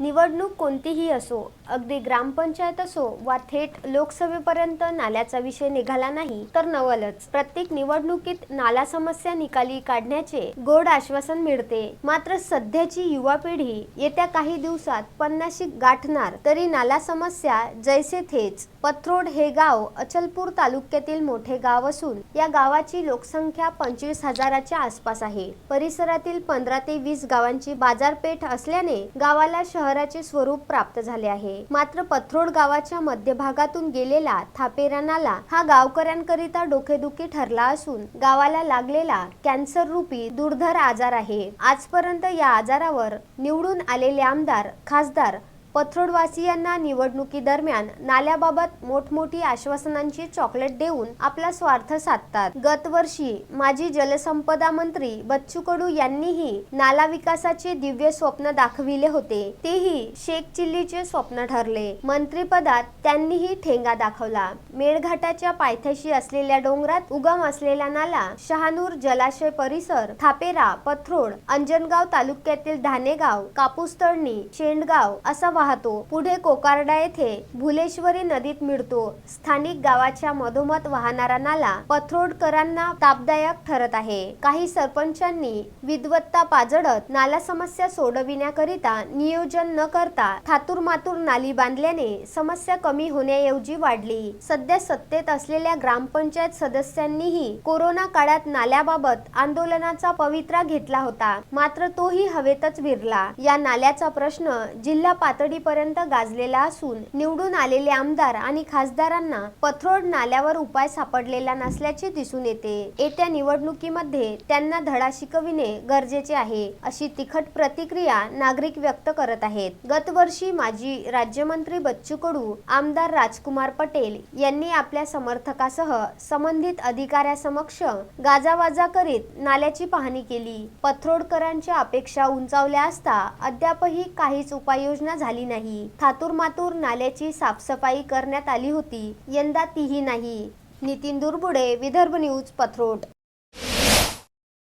निवडणूक कोणतीही असो अगदी ग्रामपंचायत असो वा थेट लोकसभेपर्यंत नाल्याचा विषय निघाला नाही तर नवलच. प्रत्येक निवडणुकीत नाला समस्या निकाली काढण्याचे गोड आश्वासन मिळते. मात्र सध्याची युवा पिढी येत्या काही दिवसात पन्नाशी गाठणार तरी नाला समस्या जैसे थेच. पथरोड हे गाव अचलपूर तालुक्यातील मोठे गाव असून या गावाची लोकसंख्या पंचवीस हजाराच्या आसपास आहे. परिसरातील पंधरा ते वीस गावांची बाजारपेठ असल्याने गावाला शहराचे स्वरूप प्राप्त झाले आहे. मात्र पथरोड गावाच्या मध्यभागातून गेलेला थापेरा नाला हा गावकऱ्यांकरिता डोकेदुखी ठरला असून गावाला लागलेला कॅन्सर रूपी दुर्धर आजार आहे. आजपर्यंत या आजारावर निवडून आलेले आमदार खासदार पथरोडवासियांना निवडणुकी दरम्यान नाल्याबाबत मोठमोठी आश्वासनांची चॉकलेट देऊन आपला स्वार्थ साधतात. गतवर्षी माजी जलसंपदा मंत्री बच्चू कडू यांनीही नाला विकासाचे दिव्य स्वप्न दाखविले होते. तेही शेख चिल्लीचे स्वप्न ठरले. मंत्रीपदात त्यांनीही ठेंगा दाखवला. मेळघाटाच्या पायथ्याशी असलेल्या डोंगरात उगम असलेला नाला शहानूर जलाशय परिसर थापेरा पथरोड अंजनगाव तालुक्यातील धानेगाव कापूस तळणी शेंडगाव असा वाहतो पुढे कोकारडा येथे भुलेश्वरी नदीत मिळतो. स्थानिक गावाच्या मधोमध वाहणारा नाला पथरोडकरांना तापदायक ठरत आहे. काही सरपंचांनी विद्वत्ता पाजडत नाला समस्या सोडविण्याकरिता नियोजन न करता थातूर मातूर नाली बांधल्याने समस्या कमी होण्याऐवजी वाढली. सध्या सत्तेत असलेल्या ग्रामपंचायत सदस्यांनीही कोरोना काळात नाल्याबाबत आंदोलनाचा पवित्रा घेतला होता. मात्र तोही हवेतच विरला. या नाल्याचा प्रश्न जिल्हा पातळीपर्यंत गाजलेला असून निवडून आलेले आमदार आणि खासदारांना पथरोड नाल्यावर उपाय सापडलेला नसल्याचे दिसून येते. येत्या निवडणुकीमध्ये त्यांना धडा शिकविणे गरजेचे आहे अशी तिखट प्रतिक्रिया नागरिक व्यक्त करत आहेत. गतवर्षी माजी राज्यमंत्री बच्चू कडू आमदार राजकुमार पटेल यांनी आपल्या समर्थकासह संबंधित अधिकाऱ्यासमक्ष गाजावाजा करीत नाल्याची पाहणी केली. पथरोडकरांच्या अपेक्षा उंचावल्या असता अद्यापही काहीच उपाययोजना झाली नाही. थातूर मातूर नाल्याची साफसफाई करण्यात आली होती. यंदा तीही नाही. नितीन दुर्बुडे विदर्भ न्यूज पथरोट.